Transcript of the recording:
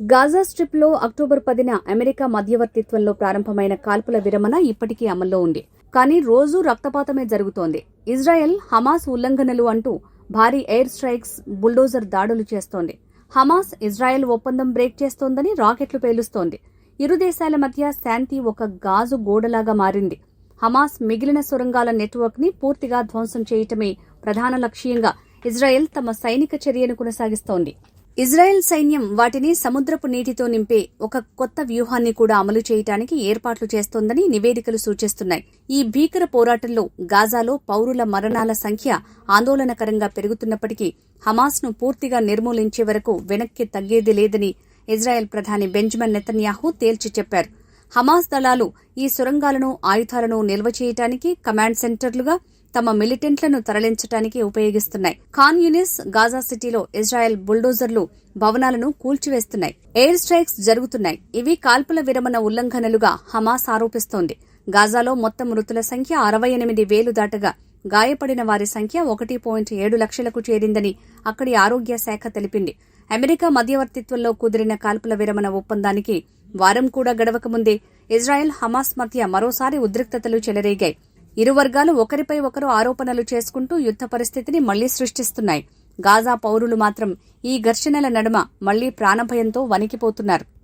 Gaza స్ట్రిప్లో October పదిన America మధ్యవర్తిత్వంలో ప్రారంభమైన కాల్పుల విరమణ ఇప్పటికీ అమల్లో ఉంది. కానీ రోజూ రక్తపాతమే జరుగుతోంది. ఇజ్రాయెల్ హమాస్ ఉల్లంఘనలు అంటూ భారీ ఎయిర్ స్ట్రైక్స్ బుల్డోజర్ దాడులు చేస్తోంది. హమాస్ ఇజ్రాయెల్ ఒప్పందం బ్రేక్ చేస్తోందని రాకెట్లు పేలుస్తోంది. ఇరు దేశాల మధ్య శాంతి ఒక గాజు గోడలాగా మారింది. హమాస్ మిగిలిన సొరంగాల నెట్వర్క్ని పూర్తిగా ధ్వంసం చేయటమే ప్రధాన లక్ష్యంగా ఇజ్రాయెల్ తమ సైనిక చర్యను కొనసాగిస్తోంది. ఇజ్రాయెల్ సైన్యం వాటిని సముద్రపు నీటితో నింపే ఒక కొత్త వ్యూహాన్ని కూడా అమలు చేయటానికి ఏర్పాట్లు చేస్తోందని నివేదికలు సూచిస్తున్నాయి. ఈ భీకర పోరాటంలో గాజాలో పౌరుల మరణాల సంఖ్య ఆందోళనకరంగా పెరుగుతున్నప్పటికీ హమాస్ను పూర్తిగా నిర్మూలించే వరకు వెనక్కి తగ్గేది లేదని ఇజ్రాయెల్ ప్రధాని బెంజమిన్ నెతన్యాహు తేల్చి చెప్పారు. హమాస్ దళాలు ఈ సొరంగాలను ఆయుధాలను నిల్వ చేయటానికి కమాండ్ సెంటర్లుగా తమ మిలిటెంట్లను తరలించడానికి ఉపయోగిస్తున్నాయి. ఖాన్ యూనిస్ గాజా సిటీలో ఇజ్రాయెల్ బుల్డోజర్లు భవనాలను కూల్చివేస్తున్నాయి. ఎయిర్ స్ట్రైక్స్ జరుగుతున్నాయి. ఇవి కాల్పుల విరమణ ఉల్లంఘనలుగా హమాస్ ఆరోపిస్తోంది. గాజాలో మొత్తం మృతుల సంఖ్య అరవై ఎనిమిది వేలు దాటగా గాయపడిన వారి సంఖ్య ఒకటి పాయింట్ ఏడు లక్షలకు చేరిందని అక్కడి ఆరోగ్య శాఖ తెలిపింది. అమెరికా మధ్యవర్తిత్వంలో కుదిరిన కాల్పుల విరమణ ఒప్పందానికి వారం కూడా గడవక ముందే ఇజ్రాయెల్ హమాస్ మధ్య మరోసారి ఉద్రిక్తతలు చెలరేగాయి. ఇరు వర్గాలు ఒకరిపై ఒకరు ఆరోపణలు చేసుకుంటూ యుద్ద పరిస్థితిని మళ్ళీ సృష్టిస్తున్నాయి. గాజా పౌరులు మాత్రం ఈ ఘర్షణల నడుమ మళ్ళీ ప్రాణభయంతో వణికిపోతున్నారు.